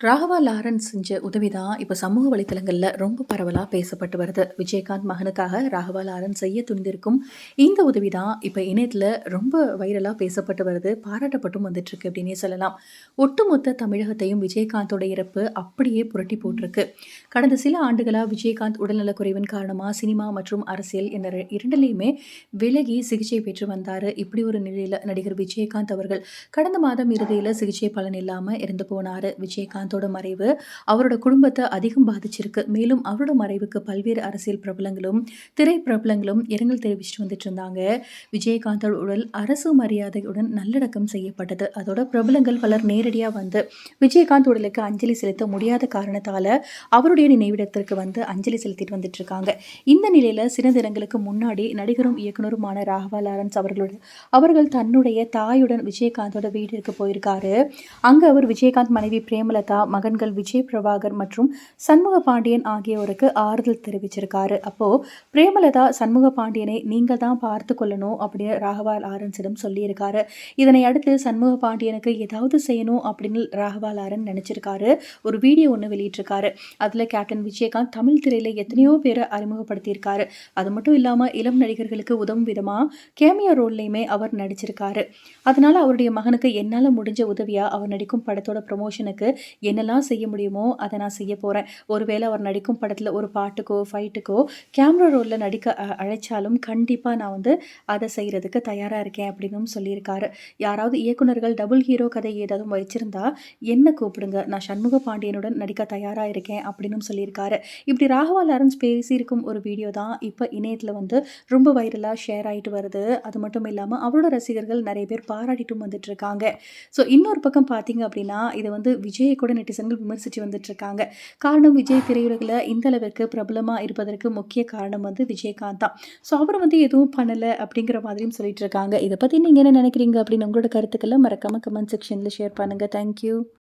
Raghava Lawrence செஞ்ச உதவி தான் இப்போ சமூக வலைத்தளங்களில் ரொம்ப பரவலாக பேசப்பட்டு வருது. விஜயகாந்த் மகனுக்காக ராகவா லாரன்ஸ் செய்ய துணிந்திருக்கும் இந்த உதவி தான் இப்போ இணையத்தில் ரொம்ப வைரலாக பேசப்பட்டு வருது. பாராட்டப்பட்டும் வந்துட்டுருக்கு அப்படின்னே சொல்லலாம். ஒட்டுமொத்த தமிழகத்தையும் விஜயகாந்தோட இறப்பு அப்படியே புரட்டி போட்டிருக்கு. கடந்த சில ஆண்டுகளாக விஜயகாந்த் உடல்நலக்குறைவின் காரணமாக சினிமா மற்றும் அரசியல் என்ற இரண்டிலையுமே விலகி சிகிச்சை பெற்று வந்தார் இப்படி ஒரு நிலையில் நடிகர் விஜயகாந்த் அவர்கள் கடந்த மாதம் இறுதியில் சிகிச்சை பலன் இல்லாமல் இறந்து போனாரு. விஜயகாந்தோட மறைவு அவரோட குடும்பத்தை அதிகம் பாதிச்சிருக்கு. மேலும் அவரோட மறைவுக்கு பல்வேறு அரசியல் பிரபலங்களும், திரை பிரபலங்களும் இரங்கல் தெரிவிச்சுட்டு வந்துட்டு இருந்தாங்க. விஜயகாந்தோட உடல் அரசு மரியாதையுடன் நல்லடக்கம் செய்யப்பட்டது. அதோட பிரபலங்கள் பலர் நேரடியாக வந்து விஜயகாந்த் உடலுக்கு அஞ்சலி செலுத்த முடியாத காரணத்தால் அவருடைய நினைவிடத்திற்கு வந்து அஞ்சலி செலுத்திட்டு வந்துட்டு இருக்காங்க. இந்த நிலையில் சில தினங்களுக்கு முன்னாடி நடிகரும், இயக்குனருமான ராகவா லாரன்ஸ் அவர்களோட அவர்கள் தன்னுடைய தாயுடன் விஜயகாந்தோட வீட்டிற்கு போயிருக்காரு. அங்க அவர் விஜயகாந்த் மனைவி பிரேமலதா, மகன்கள் விஜய் பிரபாகர் மற்றும் சண்முக பாண்டியன் ஆகியோருக்கு ஆறுதல் தெரிவிச்சிருக்காரு. அப்போ பிரேமலதா சண்முக பாண்டியனை நீங்கள் தான் பார்த்து கொள்ளணும் அப்படின்னு ராகவா லாரன்ஸிடம் சொல்லியிருக்காரு. இதனை அடுத்து சண்முக பாண்டியனுக்கு ஏதாவது செய்யணும் அப்படின்னு ராகவா லாரன் நினைச்சிருக்காரு. ஒரு வீடியோ ஒன்று வெளியிட்டிருக்காரு. அதில் கேப்டன் விஜயகாந்த் தமிழ் திரையில எத்தனையோ பேரை அறிமுகப்படுத்தியிருக்காரு. அது மட்டும் இல்லாமல் இளம் நடிகர்களுக்கு உதவும் விதமாக கேமியா ரோல்லையுமே அவர் நடிச்சிருக்காரு. அதனால அவருடைய மகனுக்கு என்னால் முடிஞ்ச உதவியாக அவர் நடிக்கும் படத்தோட ப்ரமோஷனுக்கு என்னெல்லாம் செய்ய முடியுமோ அதை நான் செய்ய போகிறேன் ஒருவேளை அவர் நடிக்கும் படத்தில் ஒரு பாட்டுக்கோ, ஃபைட்டுக்கோ கேமரா ரோலில் நடிக்க அழைச்சாலும் கண்டிப்பாக நான் வந்து அதை செய்கிறதுக்கு தயாராக இருக்கேன் அப்படின்னும் சொல்லியிருக்காரு. யாராவது இயக்குனர்கள் டபுள் ஹீரோ கதை ஏதாவது வச்சிருந்தா என்ன கூப்பிடுங்க. நான் சண்முக பாண்டியனுடன் நடிக்க தயாராக இருக்கேன் அப்படின்னும் சொல்லியிருக்காரு. இப்படி ராகவா லாரன்ஸ் பேசியிருக்கும் ஒரு வீடியோ தான் இப்போ இணையத்தில் வந்து ரொம்ப வைரலாக ஷேர் ஆகிட்டு வருது. அது மட்டும் இல்லாமல் அவரோட ரசிகர்கள் நிறைய பேர் பாராட்டிட்டும் வந்துட்டு இருக்காங்க. ஸோ இன்னொரு பக்கம் பார்த்தீங்க அப்படின்னா, இது வந்து விஜய் கூட நெட்டிசன்கள் விமர்சித்து வந்துட்டு இருக்காங்க. காரணம் விஜய் திரையுலகில் இந்த அளவிற்கு பிரபலமா இருப்பதற்கு முக்கிய காரணம் வந்து விஜயகாந்த் தான். ஸோ அவர் வந்து எதுவும் பண்ணல அப்படிங்கிற மாதிரியும் சொல்லிட்டு இருக்காங்க. இதை பத்தி நீங்க என்ன நினைக்கிறீங்க அப்படின்னு உங்களோட கருத்துக்களை மறக்காமல் கமெண்ட் செக்ஷனில் ஷேர் பண்ணுங்க. Thank you.